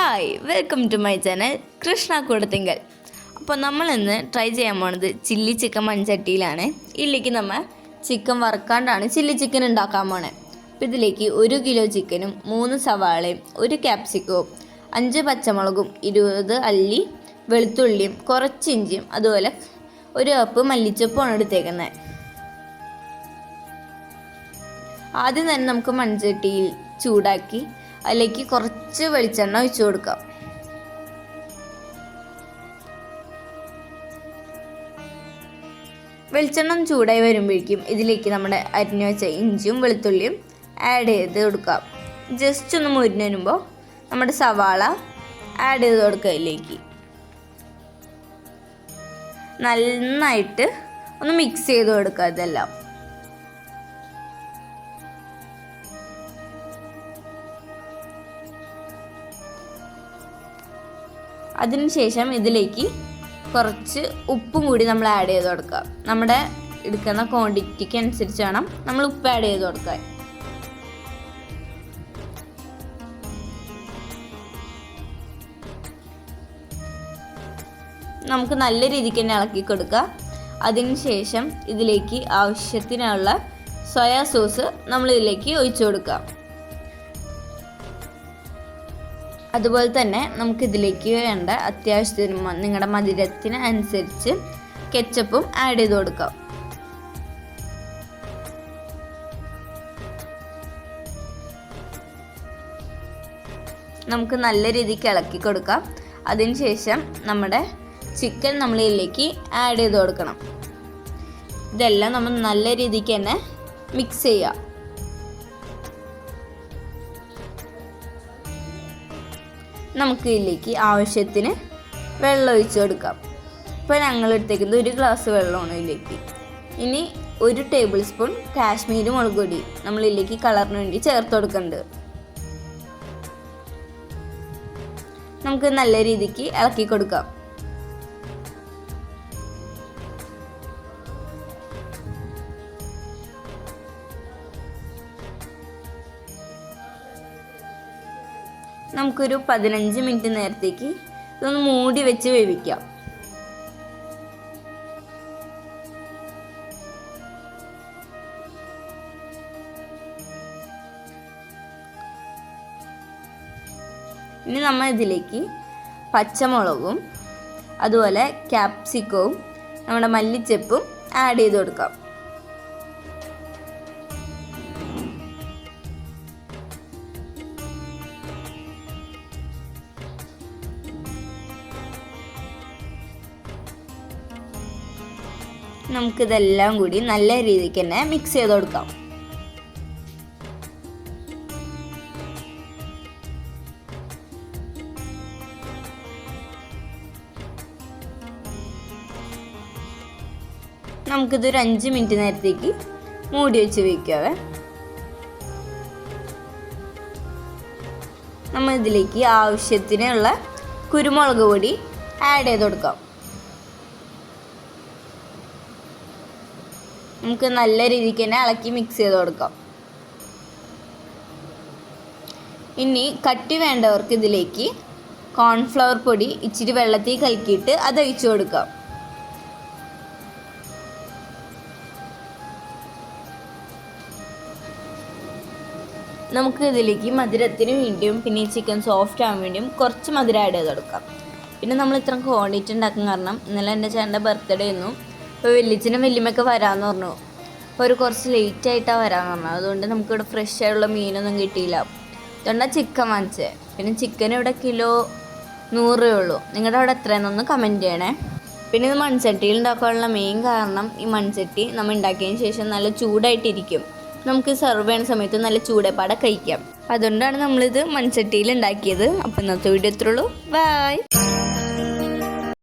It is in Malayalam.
Hi welcome to my channel Krishna Koodathinkal അപ്പോൾ നമ്മൾ ഇന്ന് ട്രൈ ചെയ്യാൻ പോണത് ചില്ലി ചിക്കൻ മൺചട്ടിയിലാണ്. ഇതിലേക്ക് നമ്മൾ ചിക്കൻ വറുക്കാണ്ടാണ് ചില്ലി ചിക്കൻ ഉണ്ടാക്കാൻ പോണേ. അപ്പോൾ ഇതിലേക്ക് ഒരു കിലോ ചിക്കനും മൂന്ന് സവാളയും ഒരു ക്യാപ്സിക്കവും അഞ്ച് പച്ചമുളകും ഇരുപത് അല്ലി വെളുത്തുള്ളിയും കുറച്ച് ഇഞ്ചിയും അതുപോലെ ഒരു കപ്പ് മല്ലിച്ചപ്പുമാണ് എടുത്തേക്കുന്നത് ആദ്യം തന്നെ നമുക്ക് മൺചട്ടിയിൽ ചൂടാക്കി അതിലേക്ക് കുറച്ച് വെളിച്ചെണ്ണ ഒഴിച്ചു കൊടുക്കാം. വെളിച്ചെണ്ണ ചൂടായി വരുമ്പോഴേക്കും ഇതിലേക്ക് നമ്മുടെ അരിഞ്ഞു വെച്ച ഇഞ്ചിയും വെളുത്തുള്ളിയും ആഡ് ചെയ്ത് കൊടുക്കാം. ജസ്റ്റ് ഒന്ന് മുരിഞ്ഞ് വരുമ്പോൾ നമ്മുടെ സവാള ആഡ് ചെയ്ത് കൊടുക്കുക ഇതിലേക്ക് നന്നായിട്ട് ഒന്ന് മിക്സ് ചെയ്ത് കൊടുക്കുക ഇതെല്ലാം. അതിനുശേഷം ഇതിലേക്ക് കുറച്ച് ഉപ്പും കൂടി നമ്മൾ ആഡ് ചെയ്ത് കൊടുക്കുക. നമ്മുടെ എടുക്കുന്ന ക്വാണ്ടിറ്റിക്ക് അനുസരിച്ച് വേണം നമ്മൾ ഉപ്പ് ആഡ് ചെയ്ത് കൊടുക്കാൻ. നമുക്ക് നല്ല രീതിക്ക് തന്നെ ഇളക്കി കൊടുക്കുക. അതിനുശേഷം ഇതിലേക്ക് ആവശ്യത്തിനുള്ള സോയാ സോസ് നമ്മൾ ഇതിലേക്ക് ഒഴിച്ചു കൊടുക്കുക. അതുപോലെ തന്നെ നമുക്ക് ഇതിലേക്ക് വേണ്ട അത്യാവശ്യത്തിന് നിങ്ങളുടെ മധുരത്തിന് അനുസരിച്ച് കെച്ചപ്പും ആഡ് ചെയ്ത് കൊടുക്കാം. നമുക്ക് നല്ല രീതിക്ക് ഇളക്കി കൊടുക്കാം. അതിനുശേഷം നമ്മുടെ ചിക്കൻ നമ്മൾ ഇതിലേക്ക് ആഡ് ചെയ്ത് കൊടുക്കണം. ഇതെല്ലാം നമ്മൾ നല്ല രീതിക്ക് തന്നെ മിക്സ് ചെയ്യുക നമുക്ക് ഇതിലേക്ക് ആവശ്യത്തിന് വെള്ളം ഒഴിച്ചു കൊടുക്കാം. ഇപ്പോൾ ഞങ്ങൾ എടുത്തേക്കുന്നത് ഒരു ഗ്ലാസ് വെള്ളമാണ് ഇതിലേക്ക്. ഇനി ഒരു ടേബിൾ സ്പൂൺ കാശ്മീരി മുളക് പൊടി നമ്മൾ ഇതിലേക്ക് കളറിന് വേണ്ടി ചേർത്ത് കൊടുക്കുന്നുണ്ട് നമുക്ക് നല്ല രീതിക്ക് ഇളക്കി കൊടുക്കാം. നമുക്കൊരു പതിനഞ്ച് മിനിറ്റ് നേരത്തേക്ക് ഇതൊന്ന് മൂടി വെച്ച് വേവിക്കാം. ഇനി നമ്മൾ ഇതിലേക്ക് പച്ചമുളകും അതുപോലെ ക്യാപ്സിക്കവും നമ്മുടെ മല്ലിച്ചെപ്പും ആഡ് ചെയ്ത് കൊടുക്കാം. നമുക്കിതെല്ലാം കൂടി നല്ല രീതിക്ക് തന്നെ മിക്സ് ചെയ്ത് കൊടുക്കാം. നമുക്കിതൊരു അഞ്ച് മിനിറ്റ് നേരത്തേക്ക് മൂടി വെച്ച് വയ്ക്കാവേ നമ്മൾ ഇതിലേക്ക് ആവശ്യത്തിനുള്ള കുരുമുളക് പൊടി ആഡ് ചെയ്ത് കൊടുക്കാം. നമുക്ക് നല്ല രീതിക്ക് തന്നെ ഇളക്കി മിക്സ് ചെയ്ത് കൊടുക്കാം. ഇനി കട്ടി വേണ്ടവർക്ക് ഇതിലേക്ക് കോൺഫ്ലവർ പൊടി ഇച്ചിരി വെള്ളത്തിൽ കലക്കിയിട്ട് അത് ഒഴിച്ചു കൊടുക്കാം. നമുക്ക് ഇതിലേക്ക് മധുരത്തിന് വേണ്ടിയും പിന്നെ ചിക്കൻ സോഫ്റ്റ് ആവാൻ വേണ്ടിയും കുറച്ച് മധുരം ആഡ് ചെയ്ത് കൊടുക്കാം. പിന്നെ നമ്മൾ ഇത്ര ക്വാണ്ടിറ്റി ഉണ്ടാക്കാൻ കാരണം ഇന്നലെ എന്റെ ചേട്ടന്റെ ബർത്ത്ഡേ ആയിരുന്നു. അപ്പോൾ വെല്ലിച്ചനും വെല്ലിമ്മയൊക്കെ വരാമെന്ന് പറഞ്ഞു. അപ്പോൾ ഒരു കുറച്ച് ലേറ്റ് ആയിട്ടാണ് വരാമെന്ന് പറഞ്ഞു. അതുകൊണ്ട് നമുക്കിവിടെ ഫ്രഷ് ആയിട്ടുള്ള മീനൊന്നും കിട്ടിയില്ല. അതുകൊണ്ടാണ് ചിക്കൻ വാങ്ങിച്ചത് പിന്നെ ചിക്കൻ ഇവിടെ കിലോ നൂറ് രൂപയേ ഉള്ളൂ. നിങ്ങളുടെ അവിടെ എത്രയെന്നൊന്ന് കമന്റ് ചെയ്യണേ. പിന്നെ ഇത് മൺചട്ടിയിൽ ഉണ്ടാക്കാനുള്ള മെയിൻ കാരണം ഈ മൺചട്ടി നമ്മൾ ഉണ്ടാക്കിയതിന് ശേഷം നല്ല ചൂടായിട്ടിരിക്കും. നമുക്ക് സെർവ് ചെയ്യുന്ന സമയത്ത് നല്ല ചൂടപ്പാടെ കഴിക്കാം. അതുകൊണ്ടാണ് നമ്മളിത് മൺചട്ടിയിൽ ഉണ്ടാക്കിയത്. അപ്പോൾ ഇന്നത്തെ വീഡിയോ ഇത്രയുള്ളൂ ബൈ